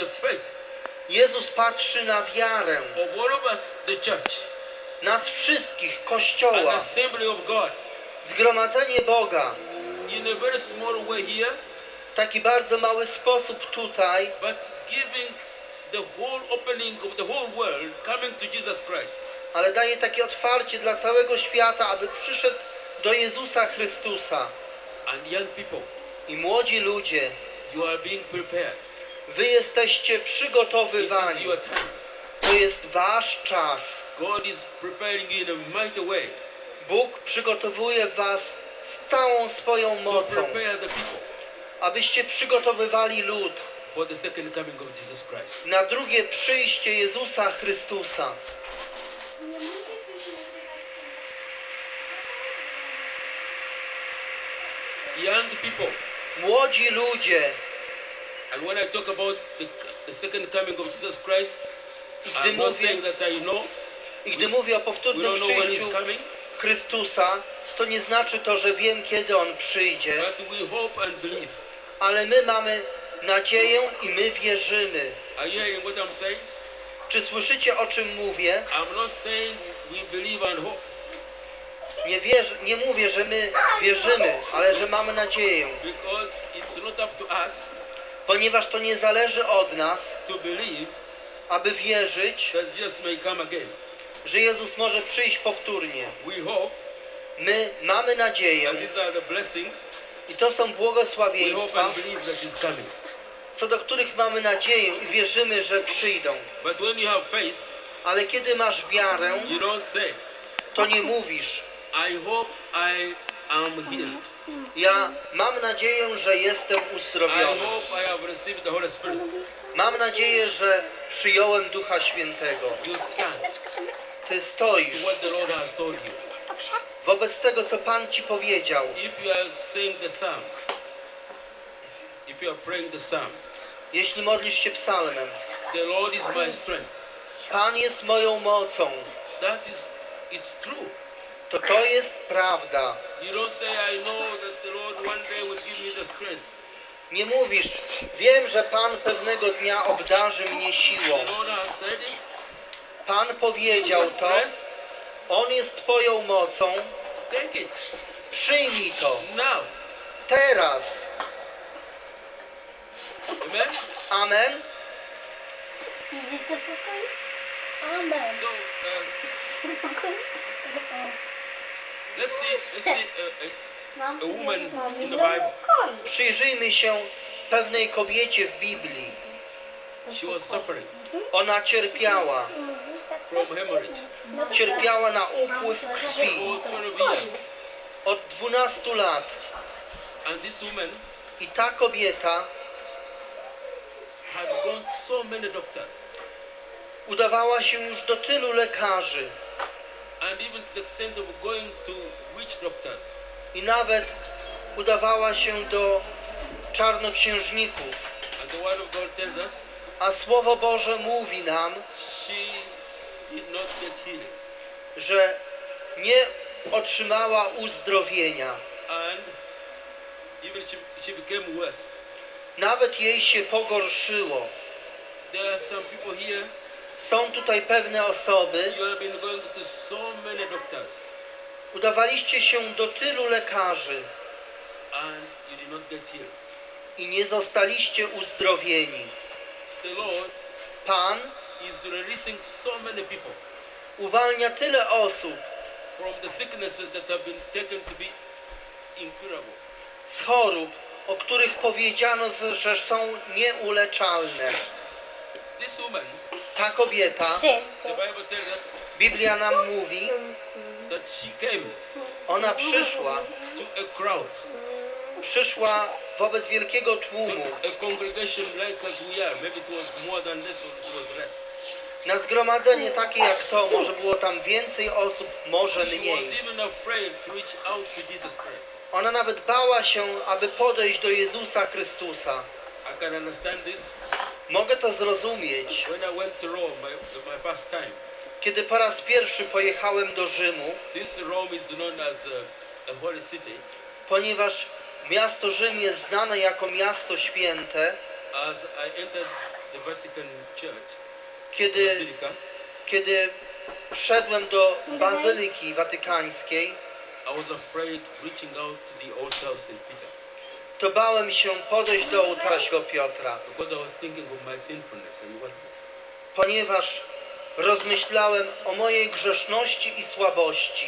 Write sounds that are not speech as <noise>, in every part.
the faith Jezus patrzy na wiarę of all of us, the church, nas wszystkich, an Kościoła, assembly of God, zgromadzenie Boga. in a very small way here, W taki bardzo mały sposób tutaj, but giving the whole opening of the whole world coming to Jesus Christ. ale daje takie otwarcie dla całego świata, aby przyszedł do Jezusa Chrystusa. And young people, I młodzi ludzie, you are being prepared. Wy jesteście przygotowywani. To jest wasz czas. God is preparing you in a mighty way Bóg przygotowuje was z całą swoją mocą, abyście przygotowywali lud na drugie przyjście Jezusa Chrystusa. Young people, Młodzi ludzie, and when I talk about the, the second coming of Jesus Christ, I'm not mówię, saying that I know. i gdy mówię o powtórnym przyjściu coming, Chrystusa, to nie znaczy to, że wiem kiedy On przyjdzie, but we hope and believe. ale my mamy nadzieję i my wierzymy. Are you hearing what I'm saying? Czy słyszycie o czym mówię? I'm not saying we believe and hope Nie, wierzę, nie mówię, że my wierzymy, ale że mamy nadzieję, because it's not up to us ponieważ to nie zależy od nas, to believe aby wierzyć, that Jesus may come again. że Jezus może przyjść powtórnie. We hope, My mamy nadzieję and these are the blessings. i to są We hope błogosławieństwa, and believe that He's coming. co do których mamy nadzieję i wierzymy, że przyjdą. But when you have faith, Ale kiedy masz wiarę, you don't say, to nie mówisz, I hope I am healed. ja mam nadzieję, że jestem I uzdrowiony. hope I have received the Holy Spirit. Mam nadzieję, że przyjąłem Ducha Świętego. You stand Ty stoisz to what the Lord has told you. wobec tego, co Pan Ci powiedział. If you are saying the psalm, if you are praying the psalm, Jeśli modlisz się psalmem, the Lord is my strength. Pan jest moją mocą, That is, it's true. to to jest prawda. You don't say, I know that the Lord one day will give me the strength. Nie mówisz, wiem, że Pan pewnego dnia obdarzy mnie siłą. Pan powiedział to, On jest Twoją mocą, przyjmij to. Teraz. Amen? Amen. <laughs> Amen. <laughs> Let's see, let's see uh, uh, a woman in the Bible. Przyjrzyjmy się pewnej kobiecie w Biblii. She was suffering Ona cierpiała. from hemorrhage Cierpiała na upływ krwi for 12 years. od 12 lat. And this woman I ta kobieta had gone so many doctors udawała się już do tylu lekarzy and even to the extent of going to witch doctors. i nawet udawała się do czarnoksiężników. And the word of God tells us A Słowo Boże mówi nam, że nie otrzymała uzdrowienia. She, she. Nawet jej się pogorszyło. There are some people here, Są tutaj pewne osoby, udawaliście się do tylu lekarzy. I nie zostaliście uzdrowieni. Pan uwalnia tyle osób. z chorób, o których powiedziano, że są nieuleczalne. Ta kobieta, the Bible tells us Biblia nam mówi, that she came ona przyszła, to a crowd, przyszła wobec wielkiego to tłumu, a congregation like as we are. Maybe it was more than this or it was less. na zgromadzenie takie jak to, może było tam więcej osób, może She mniej. was even afraid to reach out to Jesus Christ. Ona nawet bała się, aby podejść do Jezusa Chrystusa. I can understand this. Mogę to zrozumieć. When I went to Rome, my, my first time, Kiedy po raz pierwszy pojechałem do Rzymu, since Rome is known as a, a holy city, ponieważ miasto Rzym jest znane jako miasto święte, as I entered the Vatican Church, kiedy, Basilica, kiedy wszedłem do Bazylyki Watykańskiej, I was afraid reaching out to the altar of St. Peter to bałem się podejść do ołtarza Piotra, ponieważ rozmyślałem o mojej grzeszności i słabości.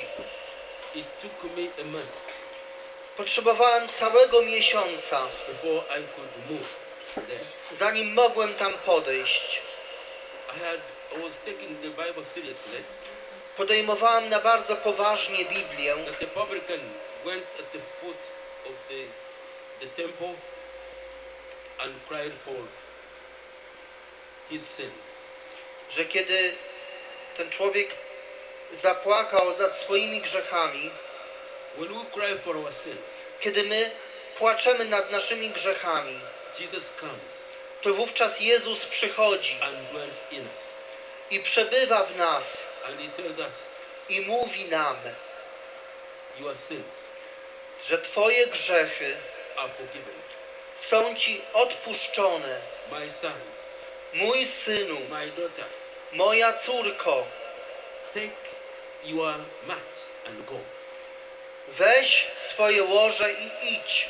Potrzebowałem całego miesiąca, zanim mogłem tam podejść. Podejmowałem na bardzo poważnie Biblię, the temple and cried for his sins. że kiedy ten człowiek zapłakał nad swoimi grzechami, When we cry for our sins, kiedy my płaczemy nad naszymi grzechami, Jesus comes to wówczas Jezus przychodzi and dwells in us. i przebywa w nas And he tells us, i mówi nam, Your sins że Twoje grzechy are forgiven. są Ci odpuszczone. My son, Mój synu, my daughter, moja córko, take your mat and go. weź swoje łoże i idź.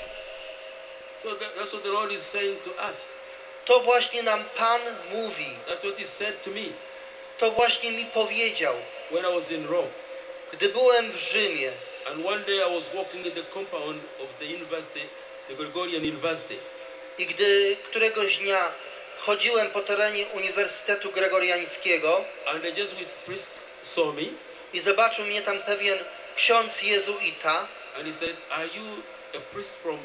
So that, that's what the Lord is saying to us. To właśnie nam Pan mówi. That's what He said to me To właśnie mi powiedział, when I was in Rome. gdy byłem w Rzymie. And one day I was walking in the compound of the university, the Gregorian University. I gdy któregoś dnia chodziłem po terenie Uniwersytetu Gregoriańskiego And Jesuit priest saw me i zobaczył mnie tam pewien ksiądz jezuita and he said, Are you a priest from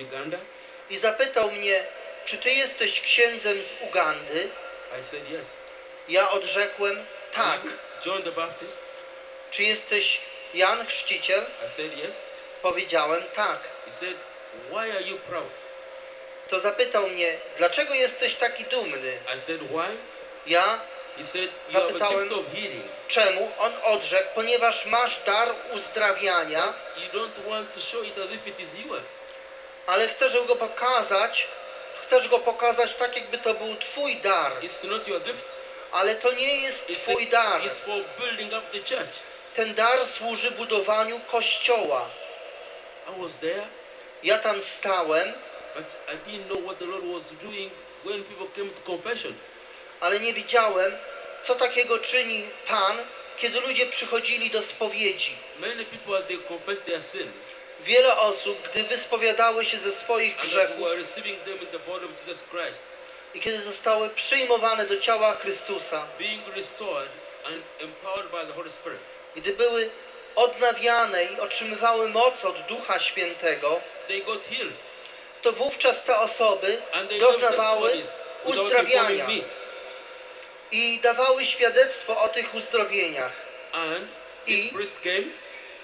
Uganda? i zapytał mnie, czy ty jesteś księdzem z Ugandy? I said, Yes. Ja odrzekłem, tak. John the Baptist? Czy jesteś Jan Chrzciciel? I said, Yes. Powiedziałem, tak. He said, Why are you proud? To zapytał mnie, dlaczego jesteś taki dumny? I said, Why? Ja, He said, You have a Zapytałem- gift of healing, czemu? On odrzekł, ponieważ masz dar uzdrawiania, but you don't want to show it as if it is yours. ale chcesz go pokazać, chcesz go pokazać tak, jakby to był twój dar. It's not your gift. Ale to nie jest It's, twój dar. it's for building up the church. Ten dar służy budowaniu kościoła. I was there, Ja tam stałem, but I didn't know what the Lord was doing when people came to confession. ale nie wiedziałem, co takiego czyni Pan, kiedy ludzie przychodzili do spowiedzi. Many people, as they their sins, Wiele osób, gdy wyspowiadały się ze swoich grzechów i kiedy zostały przyjmowane do ciała Chrystusa, gdy były odnawiane i otrzymywały moc od Ducha Świętego, to wówczas te osoby doznawały uzdrawiania i dawały świadectwo o tych uzdrowieniach. I-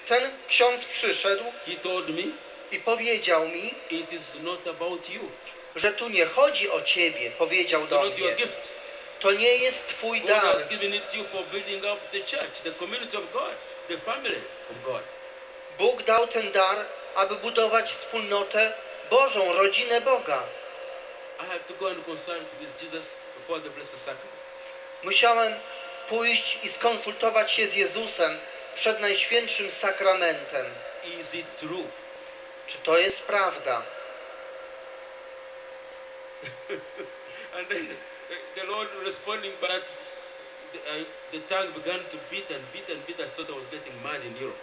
Ten ksiądz przyszedł i powiedział mi, że tu nie chodzi o ciebie, powiedział do mnie. To nie jest twój dar. The family of God. Bóg dał ten dar, aby budować wspólnotę Bożą, rodzinę Boga. I had to go and consult with Jesus before the Blessed Sacrament. Musiałem pójść i skonsultować się z Jezusem przed Najświętszym Sakramentem. Is it true? Czy to jest prawda? <laughs> and then the Lord responding, but the, uh, the tongue began to beat and beat and beat. I thought I was getting mad in Europe.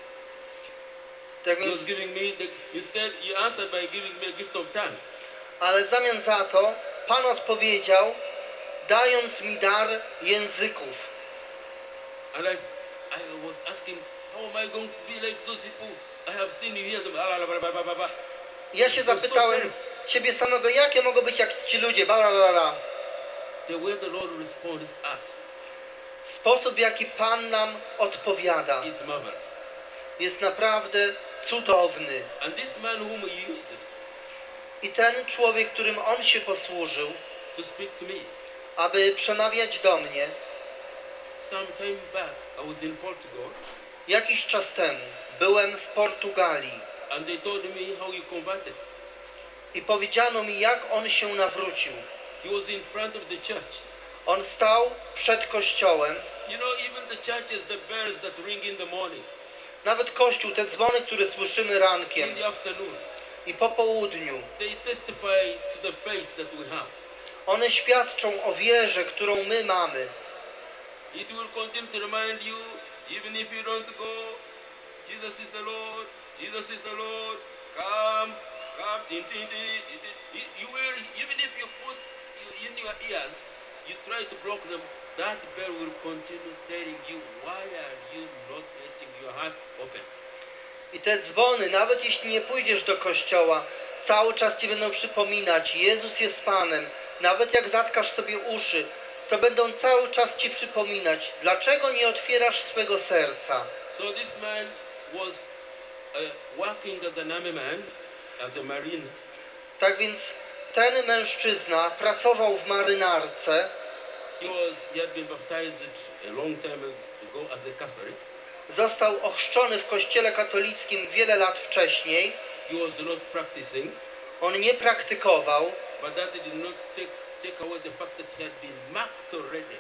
Tak He was więc, giving me, the, instead, he answered by giving me a gift of tongues. ale w zamian za to Pan odpowiedział, dając mi dar języków. And I, I was asking, how am I going to be like those people? I have seen you la. Ja się so zapytałem terrible. ciebie samego, jakie mogą być jak ci ludzie, balalala. The way the Lord responds us Sposób, w jaki Pan nam odpowiada, jest naprawdę cudowny. I ten człowiek, którym on się posłużył, aby przemawiać do mnie, jakiś czas temu byłem w Portugalii i powiedziano mi, jak on się nawrócił. He was in front of the church. On stał przed kościołem. You know, even the the bells that ring in the morning, Nawet kościół, te dzwony, które słyszymy in rankiem the afternoon, i po południu, they testify to the faith that we have. one świadczą o wierze, którą my mamy. It will continue to remind you, even if you don't go, Jesus is the Lord, Jesus is the Lord, come, come. You, will, even if you put in your ears, you try to block them, that bell will continue telling you, why are you not letting your heart open? I te dzwony, nawet jeśli nie pójdziesz do kościoła, cały czas ci będą przypominać, Jezus jest Panem. Nawet jak zatkasz sobie uszy, to będą cały czas ci przypominać, dlaczego nie otwierasz swego serca. So this man was uh, working as an army man, as a marine, Tak więc ten mężczyzna pracował w marynarce, He was he had been baptized a long time ago as a Catholic. został ochrzczony w kościele katolickim wiele lat wcześniej. He was not practicing, On nie praktykował, but that did not take take away the fact that he had been marked already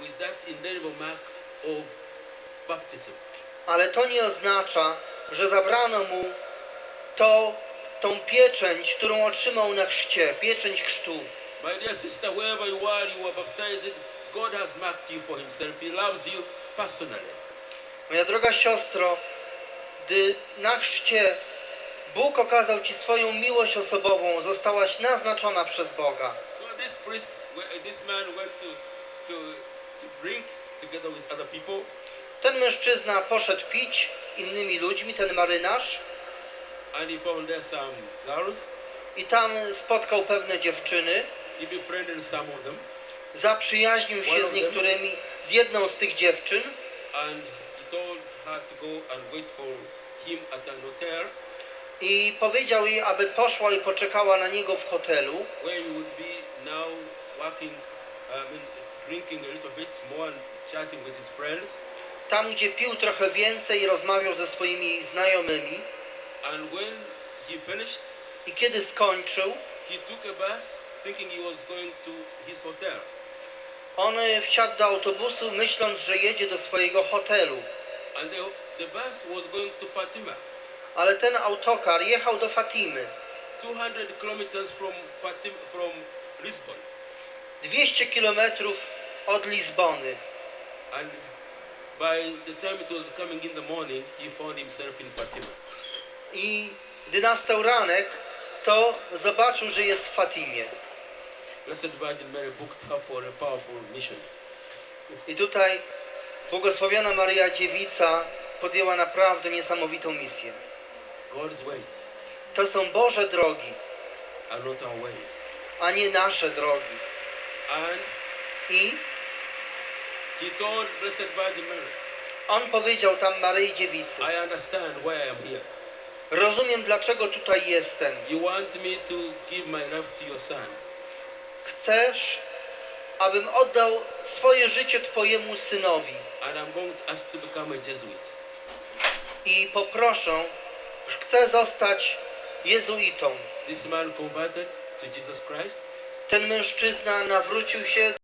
with that indelible mark of baptism. ale to nie oznacza, że zabrano mu to, tą pieczęć, którą otrzymał na chrzcie, pieczęć chrztu. My dear sister, wherever you are, you baptized. God has marked you for Himself. He loves you personally. Moja droga siostro, gdy na chrzcie Bóg okazał Ci swoją miłość osobową, zostałaś naznaczona przez Boga. So this priest, this man went to to to drink together with other people, Ten mężczyzna poszedł pić z innymi ludźmi, ten marynarz, and he found there some girls. i tam spotkał pewne dziewczyny. He befriended some of them. Zaprzyjaźnił się z niektórymi, z jedną z tych dziewczyn and he told her to go and wait for him at an hotel i powiedział jej, aby poszła i poczekała na niego w hotelu, where he would be now working, I mean, drinking a little bit more and chatting with his friends. tam gdzie pił trochę więcej i rozmawiał ze swoimi znajomymi. And when he finished, I kiedy skończył, he took a bus thinking he was going to his hotel. on wsiadł do autobusu myśląc, że jedzie do swojego hotelu. And the, the bus was going to Fatima, Ale ten autokar jechał do Fatimy. 200 kilometers from Fatima, from Lisbon. 200 kilometrów od Lizbony. And by the time it was coming in the morning, he found himself in Fatima. I gdy nastał ranek, to zobaczył, że jest w Fatimie. Blessed Virgin Mary booked her for a powerful mission. I tutaj błogosławiona Maryja Dziewica podjęła naprawdę niesamowitą misję. God's ways To są Boże drogi, are not our ways. a nie nasze drogi. And I he told Blessed Virgin Mary, on powiedział tam Maryi Dziewicy, I understand why I am here. Rozumiem dlaczego tutaj jestem. You want me to give my life to your son. Chcesz, abym oddał swoje życie Twojemu synowi And I'm going to ask to become a Jesuit. i poproszę, chcę zostać jezuitą. This man converted to Jesus Christ. Ten mężczyzna nawrócił się